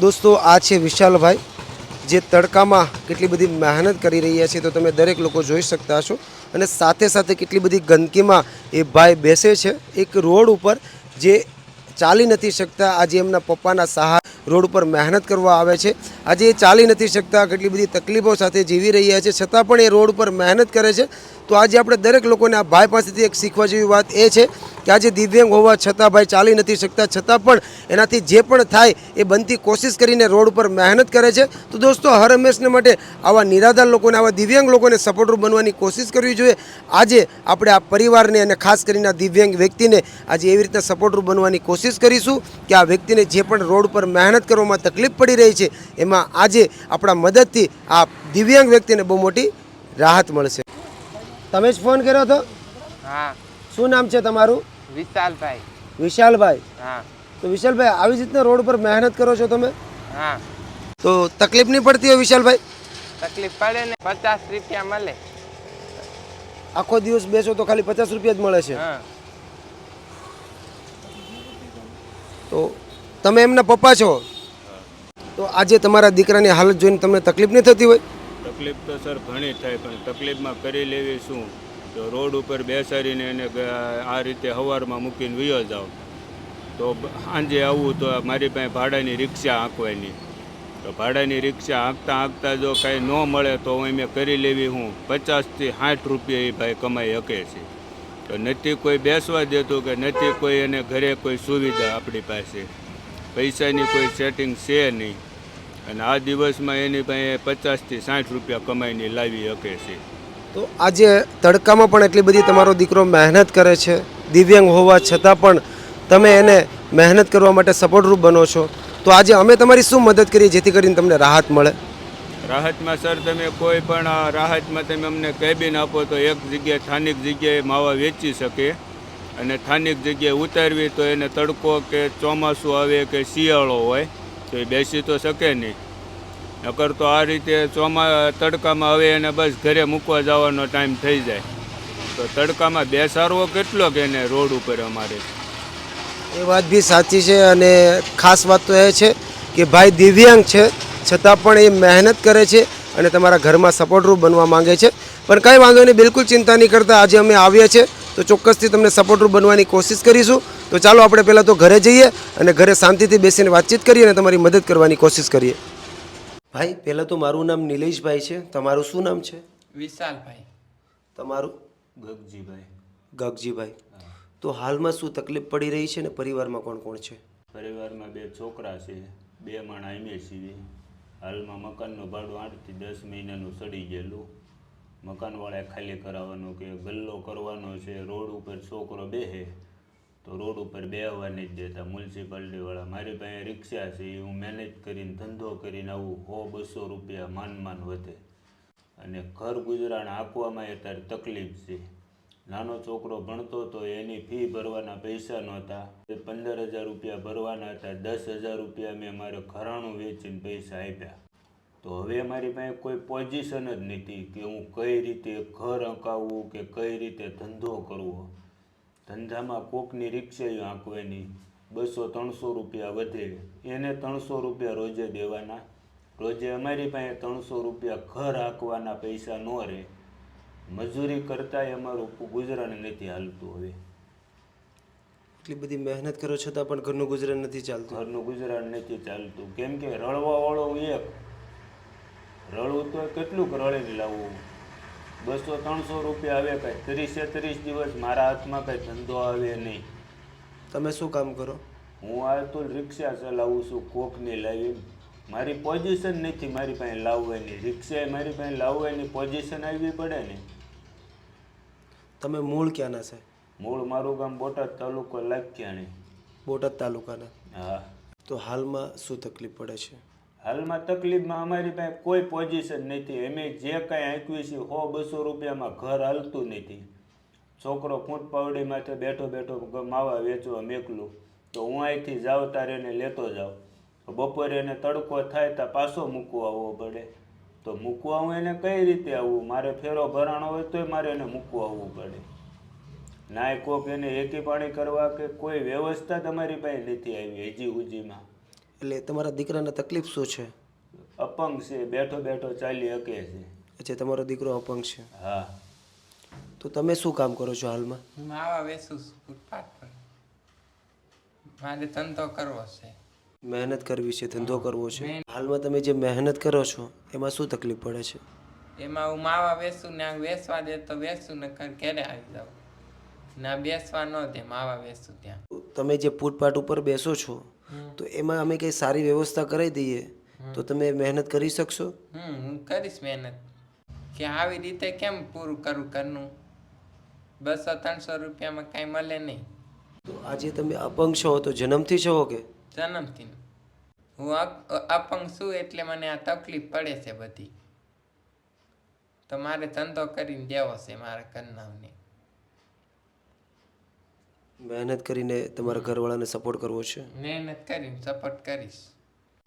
દોસ્તો, આ છે વિશાલભાઈ, જે તડકામાં કેટલી બધી મહેનત કરી રહ્યા છે, તો તમે દરેક લોકો જોઈ શકતા છો અને સાથે સાથે કેટલી બધી ગંદકીમાં એ ભાઈ બેસે છે. એક રોડ ઉપર જે ચાલી નથી શકતા, આજે એમના પપ્પાના સહારા રોડ ઉપર મહેનત કરવા આવે છે. આજે એ ચાલી નથી શકતા, કેટલી બધી તકલીફો સાથે જીવી રહ્યા છે. છતાં પણ એ રોડ ઉપર મહેનત કરે છે. તો આજે આપણે દરેક લોકોને આ ભાઈ પાસેથી એક શીખવા જેવી વાત એ છે કે આજે દિવ્યાંગ હોવા છતાં ભાઈ ચાલી નથી શકતા, છતાં પણ એનાથી જે પણ થાય એ બનતી કોશિશ કરીને રોડ ઉપર મહેનત કરે છે. તો દોસ્તો, હર હંમેશને માટે આવા નિરાધાર લોકોને, આવા દિવ્યાંગ લોકોને સપોર્ટરૂપ બનવાની કોશિશ કરવી જોઈએ. આજે આપણે આ પરિવારને અને ખાસ કરીને આ દિવ્યાંગ વ્યક્તિને આજે એવી રીતના સપોર્ટરૂપ બનવાની કોશિશ કરીશું કે આ વ્યક્તિને જે પણ રોડ ઉપર મહેનત કરવામાં તકલીફ પડી રહી છે, એમાં આજે આપણા મદદથી આ દિવ્યાંગ વ્યક્તિને બહુ મોટી રાહત મળશે. તમે જ ફોન કર્યો હતો? હા. શું નામ છે તમારું? વિશાલભાઈ. વિશાલભાઈ. હા. તો વિશાલભાઈ આવી જ રીતના રોડ પર મહેનત કરો છો તમે? હા. તો તકલીફ નહીં પડતી હોય વિશાલભાઈ? તકલીફ પડે ને પચાસ રૂપિયા મળે. આખો દિવસ બેસો તો ખાલી પચાસ રૂપિયા જ મળે છે. તો તમે એમના પપ્પા છો? તો આજે તમારા દીકરાની હાલત જોઈને તમને તકલીફ નહીં થતી હોય? તકલીફ તો સર ઘણી થાય, પણ તકલીફમાં કરી લેવી શું? તો રોડ ઉપર બેસાડીને એને આ રીતે હવારમાં મૂકીને વયો જાઓ. તો સાંજે આવવું તો મારી પાસે ભાડાની રિક્ષા હાંકવાની. તો ભાડાની રિક્ષા હાંકતા હાંકતા જો કાંઈ ન મળે તો હું મેં કરી લેવી હું. પચાસથી સાઠ રૂપિયા એ ભાઈ કમાઈ શકે છે. તો નથી કોઈ બેસવા દેતું કે નથી કોઈ એને ઘરે કોઈ સુવિધા આપણી પાસે. પૈસાની કોઈ સેટિંગ છે નહીં. અને આ દિવસમાં એની પાસે પચાસથી સાઠ રૂપિયા કમાઈને લાવી શકે છે. તો આજે તડકામાં પણ એટલી બધી તમારો દીકરો મહેનત કરે છે દિવ્યાંગ હોવા છતાં પણ તમે એને મહેનત કરવા માટે સપોર્ટરૂપ બનો છો. તો આજે અમે તમારી શું મદદ કરીએ જેથી કરીને તમને રાહત મળે? રાહતમાં સર તમે કોઈ પણ રાહતમાં તમે અમને કેબિન આપો તો એક જગ્યાએ સ્થાનિક જગ્યાએ માવા વેચી શકે અને સ્થાનિક જગ્યાએ ઉતારવી તો એને તડકો કે ચોમાસું આવે કે શિયાળો હોય તો એ બેસી તો શકે નહીં. નકર તો આ રીતે ચોમા તડકામાં હવે એને બસ ઘરે મૂકવા જવાનો ટાઈમ થઈ જાય. તો તડકામાં બેસાડવો કેટલો કે એને રોડ ઉપર અમારે? એ વાત બી સાચી છે અને ખાસ વાત તો એ છે કે ભાઈ દિવ્યાંગ છે, છતાં પણ એ મહેનત કરે છે અને તમારા ઘરમાં સપોર્ટરૂપ બનવા માંગે છે. પણ કંઈ વાંધો નહીં, બિલકુલ ચિંતા નહીં કરતા. આજે અમે આવ્યા છે, તો ચોક્કસથી તમને સપોર્ટરૂપ બનવાની કોશિશ કરીશું. તો ચાલો આપણે પહેલાં તો ઘરે જઈએ અને ઘરે શાંતિથી બેસીને વાતચીત કરીએ અને તમારી મદદ કરવાની કોશિશ કરીએ. ભાઈ પહેલાં તો મારું નામ નિલેશભાઈ છે. તમારું શું નામ છે? વિશાલભાઈ. તમારું? ગગજીભાઈ. ગગજીભાઈ. તો હાલમાં શું તકલીફ પડી રહી છે ને પરિવારમાં કોણ કોણ છે? પરિવારમાં બે છોકરા છે. બે માણા અમે છીએ હાલમાં મકાનનું ભાડું આઠથી દસ મહિનાનું સડી ગયેલું. મકાનવાળાએ ખાલી કરાવવાનું કે ગલ્લો કરવાનો છે. રોડ ઉપર છોકરો બેસે તો રોડ ઉપર બેહવા નહીં દેતા મ્યુનિસિપાલિટીવાળા. મારી પાસે રિક્ષા છે, એ હું મેનેજ કરીને, ધંધો કરીને આવું સો બસો રૂપિયા માન માન વધે. અને ઘર ગુજરાન આપવામાં અત્યારે તકલીફ છે. નાનો છોકરો ભણતો તો એની ફી ભરવાના પૈસા નહોતા. પંદર હજાર રૂપિયા ભરવાના હતા, દસ હજાર રૂપિયા મેં મારે ઘરાણું વેચીને પૈસા આપ્યા. તો હવે મારી પાસે કોઈ પોઝિશન જ નથી કે હું કઈ રીતે ઘર અંકાવવું કે કઈ રીતે ધંધો કરવો. ધંધામાં કોકની રિક્ષા આંકવાની બસો ત્રણસો રૂપિયા વધે. એને ત્રણસો રૂપિયા રોજે દેવાના. રોજે અમારી પાસે ત્રણસો રૂપિયા ઘર આંકવાના પૈસા ન રહે. મજૂરી કરતાંય અમારું ગુજરાન નથી હાલતું હવે. એટલી બધી મહેનત કરો છતાં પણ ઘરનું ગુજરાન નથી ચાલતું. ઘરનું ગુજરાન નથી ચાલતું. કેમ કે રળવાવાળો એક. રળવું તો કેટલું રળીને લાવવું. બસો ત્રણસો રૂપિયા આવે કાંઈ ત્રીસે ત્રીસ દિવસ મારા હાથમાં કાંઈ ધંધો આવે નહીં. તમે શું કામ કરો? હું આ તો રિક્ષા ચલાવું છું કોકની લાવી. મારી પોઝિશન નથી મારી પાસે લાવવાની. રિક્ષા મારી પાસે લાવવાની પોઝિશન આવવી પડે ને. તમે મૂળ ક્યાંના છે? મૂળ મારું ગામ બોટાદ તાલુકો લાખ્યાણી. બોટાદ તાલુકાના. હા. તો હાલમાં શું તકલીફ પડે છે? હાલમાં તકલીફમાં અમારી પાસે કોઈ પોઝિશન નથી. અમે જે કાંઈ આંકવી છે, સો બસો રૂપિયામાં ઘર હાલતું નથી. છોકરો ફૂટ પાવડીમાંથી બેઠો બેઠો માવા વેચવા મેકલું. તો હું અહીંથી જાઉં, તારે એને લેતો જાઉં. બપોરે એને તડકો થાય તો પાછો મૂકવા આવવો પડે. તો મૂકવા હું એને કઈ રીતે આવવું મારે ફેરો ભરાણો હોય તોય મારે એને મૂકવા આવવું પડે. નાય કોક એને એકી પાણી કરવા કે કોઈ વ્યવસ્થા તમારી પાસે નથી આવી હજી હુજીમાં. એટલે તમારા દીકરાને તકલીફ શું છે? અપંગ છે બેઠો બેઠો ચાલી શકે છે. અચ્છા તમારો દીકરો અપંગ છે? હા. તો તમે શું કામ કરો છો હાલમાં? હું માવા વેચું ફૂટપાથ પર. મારે ધંધો કરવો છે. મહેનત કરવી છે ધંધો કરવો છે. હાલમાં તમે જે મહેનત કરો છો એમાં શું તકલીફ પડે છે? એમાં હું માવા વેચું ને આ વેચવા દે તો વેચું ને ઘર ઘેરે આવી જાઉં. ના બેસવા ન દે માવા વેચું ત્યાં. તમે જે ફૂટપાથ ઉપર બેસો છો તો એમાં અમે કંઈ સારી વ્યવસ્થા કરાવી દઈએ તો તમે મહેનત કરી શકશો? હમ હું કરીશ મહેનત. કે આવી રીતે કેમ પૂરું કરું ઘરનું? બસો ત્રણસો રૂપિયામાં કાંઈ મળે નહીં. તો આજે તમે અપંગ છો તો જન્મથી છો કે? જન્મથી. હું અપંગ છું એટલે મને આ તકલીફ પડે છે બધી. તો મારે ધંધો કરીને દેવો છે મારા ઘરનાને મહેનત કરીને તમારા ઘરવાળાને સપોર્ટ કરવો છે? મહેનત કરીને સપોર્ટ કરીશ.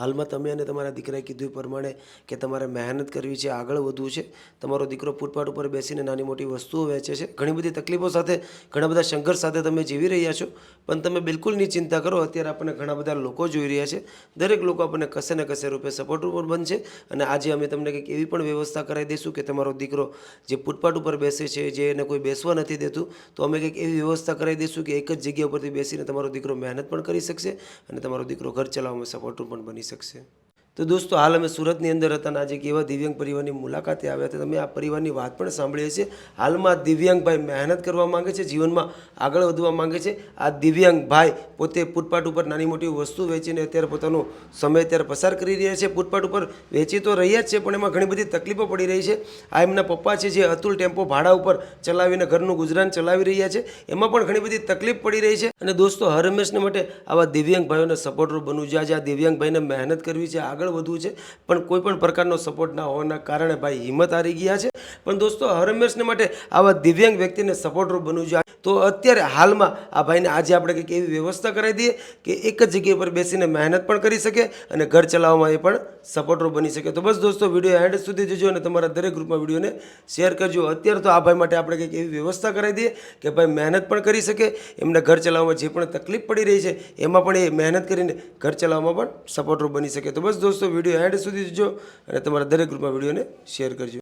હાલમાં તમે અને તમારા દીકરાએ કીધું એ પ્રમાણે કે તમારે મહેનત કરવી છે, આગળ વધવું છે. તમારો દીકરો ફૂટપાથ ઉપર બેસીને નાની મોટી વસ્તુઓ વેચે છે. ઘણી બધી તકલીફો સાથે, ઘણા બધા સંઘર્ષ સાથે તમે જીવી રહ્યા છો. પણ તમે બિલકુલની ચિંતા કરો. અત્યારે આપણને ઘણા બધા લોકો જોઈ રહ્યા છે. દરેક લોકો આપણને કશે ને કશે રૂપે સપોર્ટ ઉપર બનશે. અને આજે અમે તમને કંઈક એવી પણ વ્યવસ્થા કરાવી દઈશું કે તમારો દીકરો જે ફૂટપાથ ઉપર બેસે છે, જે એને કોઈ બેસવા નથી દેતું, તો અમે કંઈક એવી વ્યવસ્થા કરાવી દઈશું કે એક જ જગ્યા ઉપરથી બેસીને તમારો દીકરો મહેનત પણ કરી શકશે અને તમારો દીકરો ઘર ચલાવવામાં સપોર્ટ પણ બની શકશે Сакси. તો દોસ્તો, હાલ અમે સુરતની અંદર હતા આજે એક એવા દિવ્યાંગ પરિવારની મુલાકાતે આવ્યા હતા. તમે આ પરિવારની વાત પણ સાંભળી હશે. હાલમાં દિવ્યાંગભાઈ મહેનત કરવા માંગે છે, જીવનમાં આગળ વધવા માંગે છે. આ દિવ્યાંગ ભાઈ પોતે ફૂટપાથ ઉપર નાની મોટી વસ્તુ વેચીને અત્યારે પોતાનો સમય અત્યારે પસાર કરી રહ્યા છે. ફૂટપાટ ઉપર વેચી તો રહ્યા જ છે, પણ એમાં ઘણી બધી તકલીફો પડી રહી છે. આ એમના પપ્પા છે, જે અતુલ ટેમ્પો ભાડા ઉપર ચલાવીને ઘરનું ગુજરાન ચલાવી રહ્યા છે. એમાં પણ ઘણી બધી તકલીફ પડી રહી છે. અને દોસ્તો, હર હંમેશને માટે આવા દિવ્યાંગ ભાઈઓને સપોર્ટર બનવું જોઈએ. આજે આ દિવ્યાંગભાઈને મહેનત કરવી છે, આગળ વધવું છે. પણ કોઈ પણ પ્રકારનો સપોર્ટ ના હોવાના કારણે ભાઈ હિંમત હારી ગયા છે. પણ દોસ્તો હર હંમેશને માટે આવા દિવ્યાંગ વ્યક્તિને સપોર્ટરૂપ બનવું જોઈએ. તો અત્યારે હાલમાં આ ભાઈને આજે આપણે કંઈક એવી વ્યવસ્થા કરાવી દઈએ કે એક જ જગ્યા પર બેસીને મહેનત પણ કરી શકે અને ઘર ચલાવવામાં એ પણ સપોર્ટરૂપ બની શકે. તો બસ દોસ્તો વીડિયો એન્ડ સુધી જોજો અને તમારા દરેક ગ્રુપમાં વિડીયોને શેર કરજો. અત્યારે તો આ ભાઈ માટે આપણે કંઈક એવી વ્યવસ્થા કરાવી દઈએ કે ભાઈ મહેનત પણ કરી શકે, એમને ઘર ચલાવવામાં જે પણ તકલીફ પડી રહી છે, એમાં પણ એ મહેનત કરીને ઘર ચલાવવામાં પણ સપોર્ટરૂપ બની શકે. તો બસ દોસ્તો વીડિયો એન્ડ સુધી જોજો અને તમારા દરેક ગ્રુપમાં વિડીયોને શેર કરજો.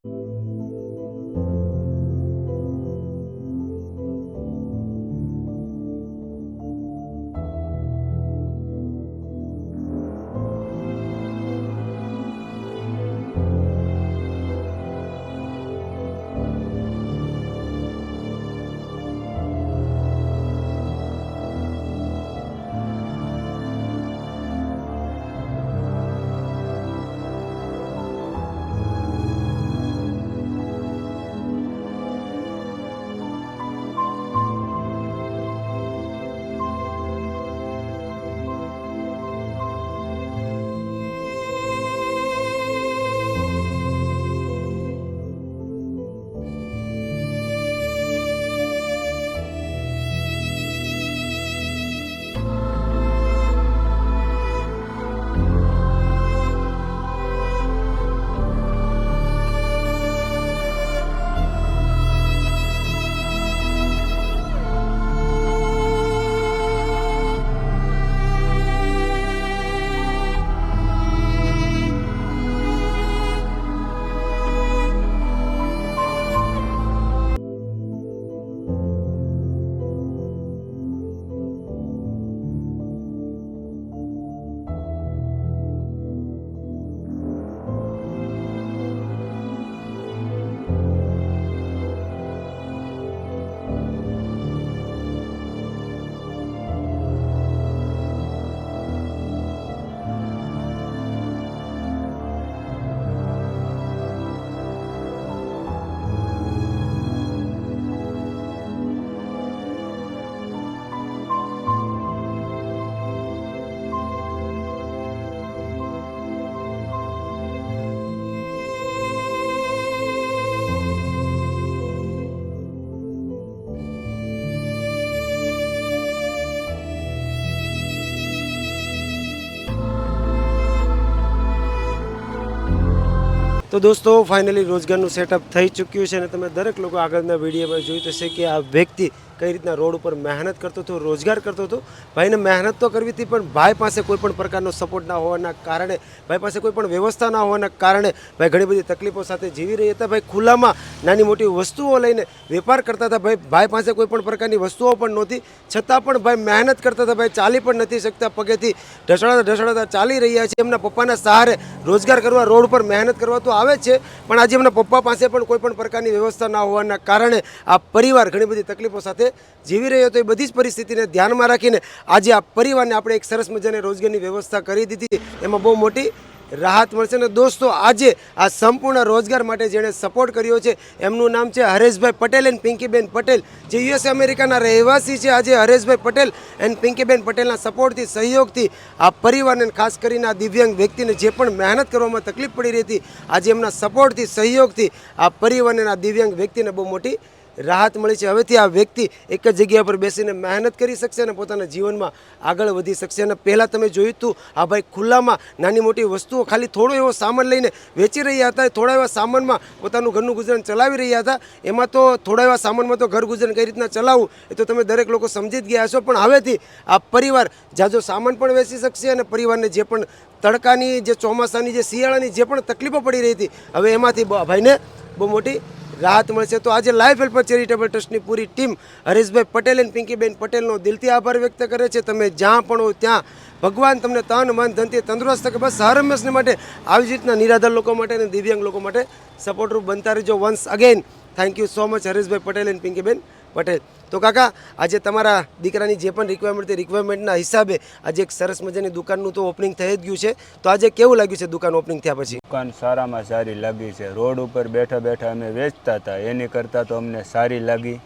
દોસ્તો ફાઇનલી રોજગારનું સેટઅપ થઈ ચૂક્યું છે અને તમે દરેક લોકો આગળના વિડીયોમાં જોયું તો છે કે આ વ્યક્તિ કઈ રીતના રોડ ઉપર મહેનત કરતો હતો, રોજગાર કરતો હતો? ભાઈને મહેનત તો કરવી હતી, પણ ભાઈ પાસે કોઈ પણ પ્રકારનો સપોર્ટ ના હોવાના કારણે, ભાઈ પાસે કોઈ પણ વ્યવસ્થા ના હોવાના કારણે ભાઈ ઘણી બધી તકલીફો સાથે જીવી રહી હતા. ભાઈ ખુલ્લામાં નાની મોટી વસ્તુઓ લઈને વેપાર કરતા હતા. ભાઈ ભાઈ પાસે કોઈ પણ પ્રકારની વસ્તુઓ પણ નહોતી. છતાં પણ ભાઈ મહેનત કરતા હતા. ભાઈ ચાલી પણ નથી શકતા. પગેથી ઢસડાતા ઢસડાતા ચાલી રહ્યા છે. એમના પપ્પાના સહારે રોજગાર કરવા, રોડ પર મહેનત કરવા તો આવે છે, પણ આજે એમના પપ્પા પાસે પણ કોઈ પણ પ્રકારની વ્યવસ્થા ના હોવાના કારણે આ પરિવાર ઘણી બધી તકલીફો સાથે જીવી રહ્યો હતો એ બધી જ પરિસ્થિતિને ધ્યાનમાં રાખીને આજે આ પરિવારને આપણે એક સરસ મજાની રોજગારની વ્યવસ્થા કરી દીધી એમાં બહુ મોટી રાહત મળશે અને દોસ્તો, આજે આ સંપૂર્ણ રોજગાર માટે જેણે સપોર્ટ કર્યો છે, એમનું નામ છે હરેશભાઈ પટેલ એન્ડ પિંકીબેન પટેલ. જે યુએસ અમેરિકાના રહેવાસી છે, આજે હરેશભાઈ પટેલ એન્ડ પિંકીબેન પટેલના સપોર્ટથી સહયોગથી આ પરિવારને ખાસ કરીને આ દિવ્યાંગ વ્યક્તિને જે પણ મહેનત કરવામાં તકલીફ પડી રહી હતી, આજે એમના સપોર્ટથી સહયોગથી આ પરિવારને આ દિવ્યાંગ વ્યક્તિને બહુ મોટી રાહત મળી છે. હવેથી આ વ્યક્તિ એક જ જગ્યા પર બેસીને મહેનત કરી શકશે અને પોતાના જીવનમાં આગળ વધી શકશે. અને પહેલાં તમે જોયું હતું, આ ભાઈ ખુલ્લામાં નાની મોટી વસ્તુઓ ખાલી થોડો એવો સામાન લઈને વેચી રહ્યા હતા. થોડા એવા સામાનમાં પોતાનું ઘરનું ગુજરાન ચલાવી રહ્યા હતા. એમાં તો થોડા એવા સામાનમાં તો ઘર ગુજરાન કઈ રીતના ચલાવવું એ તો તમે દરેક લોકો સમજી જ ગયા હશો. પણ હવેથી આ પરિવાર જાજો સામાન પણ વેચી શકશે અને પરિવારને જે પણ તડકાની, જે ચોમાસાની, જે શિયાળાની જે પણ તકલીફો પડી રહી હતી, હવે એમાંથી ભાઈને બહુ મોટી રાહત મળશે તો આજે લાઈફ હેલ્પર ચેરિટેબલ ટ્રસ્ટની પૂરી ટીમ હરેશભાઈ પટેલ અને પિંકીબેન પટેલનો દિલથી આભાર વ્યક્ત કરે છે. તમે જ્યાં પણ હો ત્યાં ભગવાન તમને તન, મન ધનથી તંદુરસ્ત કે બસ હર હંમેશને માટે આવી જ રીતના નિરાધાર લોકો માટે અને દિવ્યાંગ લોકો માટે સપોર્ટરૂપ બનતા રહેજો once again thank you so much Hareshbhai Patel and Pinkiben. Patel તો કાકા, આજે તમારા દીકરાની જે પણ રિક્વાયરમેન્ટ તે રિક્વાયરમેન્ટના હિસાબે આજે એક સરસ મજાની દુકાનનું તો ઓપનિંગ થઈ જ ગયું છે. તો આજે કેવું લાગ્યું છે દુકાન ઓપનિંગ થયા પછી? દુકાન સારામાં સારી લાગી છે. રોડ ઉપર બેઠા બેઠા અમે વેચતા હતા. એની કરતાં તો અમને સારી લાગી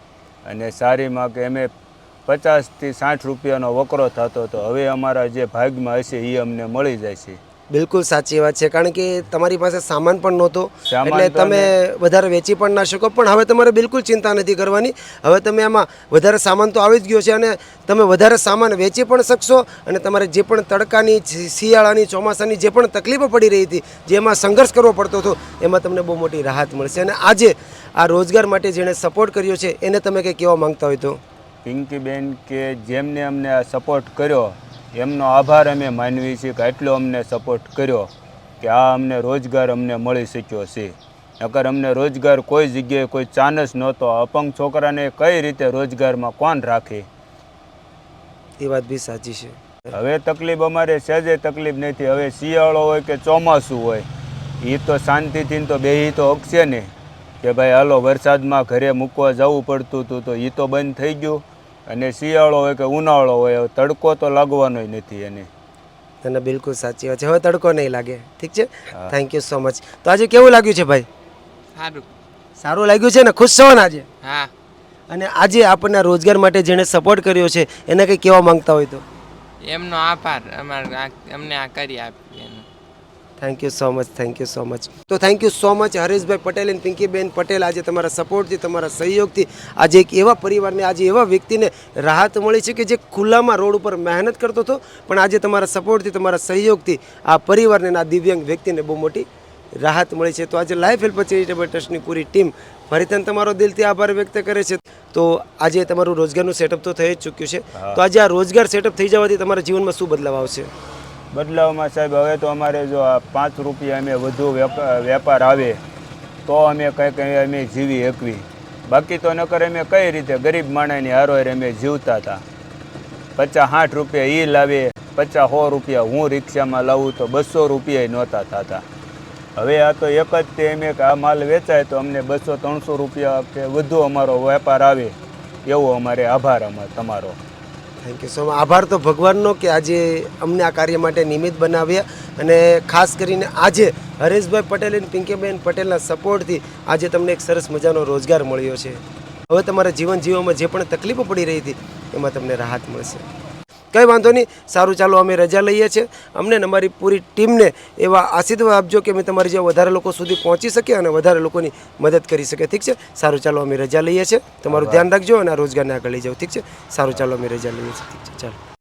અને સારીમાં કે અમે પચાસથી સાઠ રૂપિયાનો વકરો થતો હતો. હવે અમારા જે ભાગમાં હશે એ અમને મળી જાય છે. બિલકુલ સાચી વાત છે. કારણ કે તમારી પાસે સામાન પણ નહોતો. એટલે તમે વધારે વેચી પણ ના શકો. પણ હવે તમારે બિલકુલ ચિંતા નથી કરવાની. હવે તમે આમાં વધારે સામાન તો આવી જ ગયો છે અને તમે વધારે સામાન વેચી પણ શકશો અને તમારે જે પણ તડકાની શિયાળાની ચોમાસાની જે પણ તકલીફો પડી રહી હતી જેમાં સંઘર્ષ કરવો પડતો હતો એમાં તમને બહુ મોટી રાહત મળશે. અને આજે આ રોજગાર માટે જેણે સપોર્ટ કર્યો છે એને તમે કંઈ કહેવા માંગતા હોય તો? પિંકીબેન કે જેમને અમને આ સપોર્ટ કર્યો એમનો આભાર અમે માનવી છીએ કે આટલો અમને સપોર્ટ કર્યો કે આ અમને રોજગાર અમને મળી શક્યો છે. નકર અમને રોજગાર કોઈ જગ્યાએ કોઈ ચાન્સ નહોતો. અપંગ છોકરાને કઈ રીતે રોજગારમાં કોણ રાખે? એ વાત બી સાચી છે. હવે તકલીફ અમારે સહેજે તકલીફ નથી. હવે શિયાળો હોય કે ચોમાસું હોય એ તો શાંતિથી તો બે તો અકશે ને. કે ભાઈ હાલો વરસાદમાં ઘરે મૂકવા જવું પડતું હતું તો એ તો બંધ થઈ ગયું. અને શિયાળો હોય કે ઉનાળો હોય હવે તડકો તો લાગવાનો નથી એને. અને બિલકુલ સાચી વાત છે. હવે તડકો નહીં લાગે. ઠીક છે? થેન્ક યુ સો મચ તો આજે કેવું લાગ્યું છે ભાઈ? સારું. સારું લાગ્યું છે ને? ખુશ છો ને આજે? હા. અને આજે આપણને રોજગાર માટે જેણે સપોર્ટ કર્યો છે એને કંઈ કહેવા માંગતા હોય તો? એમનો આભાર. અમારે આ- અમને આ કરી આપી. Thank you so much thank you so much તો thank you so much Hareshbhai Patel and Pinkiben Patel આજે તમારા સપોર્ટથી તમારા સહયોગથી આજે એક એવા પરિવારને આજે એવા વ્યક્તિને રાહત મળી છે કે જે ખુલ્લામાં રોડ ઉપર મહેનત કરતો હતો પણ આજે તમારા સપોર્ટથી તમારા સહયોગથી આ પરિવારને આ દિવ્યાંગ વ્યક્તિને બહુ મોટી રાહત મળી છે. તો આજે લાઈફ હેલ્પ ચેરિટેબલ ટ્રસ્ટની પૂરી ટીમ ફરીથી તમારો દિલથી આભાર વ્યક્ત કરે છે. તો આજે તમારું રોજગારનું સેટઅપ તો થઈ જ ચૂક્યું છે. તો આજે આ રોજગાર સેટઅપ થઈ જવાથી તમારા જીવનમાં શું બદલાવ આવશે? બદલાવમાં સાહેબ, હવે તો અમારે જો આ પાંચ રૂપિયા અમે વધુ વેપા- વેપાર આવે, તો અમે કંઈ કંઈ અમે જીવી શકવી. બાકી તો નકર અમે કઈ રીતે ગરીબ માણસની હારોહાર અમે જીવતા હતા? પચાસ સાઠ રૂપિયા એ લાવે, પચાસ સો રૂપિયા હું રિક્ષામાં લાવું તો બસો રૂપિયા નહોતા થતા. હવે આ તો એક જ તે અમે આ માલ વેચાય તો અમને બસો, ત્રણસો રૂપિયા કે વધુ અમારો વેપાર આવે, એવો અમારે આભાર અમાર તમારો. થેન્ક યુ સો મચ આભાર તો ભગવાનનો કે આજે અમને આ કાર્ય માટે નિમિત્ત બનાવ્યા અને ખાસ કરીને આજે હરેશભાઈ પટેલ અને પિંકીબેન પટેલના સપોર્ટથી આજે તમને એક સરસ મજાનો રોજગાર મળ્યો છે. હવે તમારા જીવન જીવવામાં જે પણ તકલીફો પડી રહી હતી, એમાં તમને રાહત મળશે. કંઈ વાંધો નહીં. સારું ચાલો અમે રજા લઈએ છીએ. અમને અમારી પૂરી ટીમને એવા આશીર્વાદ આપજો કે અમે તમારી જે વધારે લોકો સુધી પહોંચી શકીએ અને વધારે લોકોની મદદ કરી શકીએ. ઠીક છે? સારું ચાલો અમે રજા લઈએ છીએ. તમારું ધ્યાન રાખજો અને આ રોજગારને આગળ લઈ જાઓ. ઠીક છે? સારું ચાલો અમે રજા લઈએ છીએ. ઠીક છે ચાલો.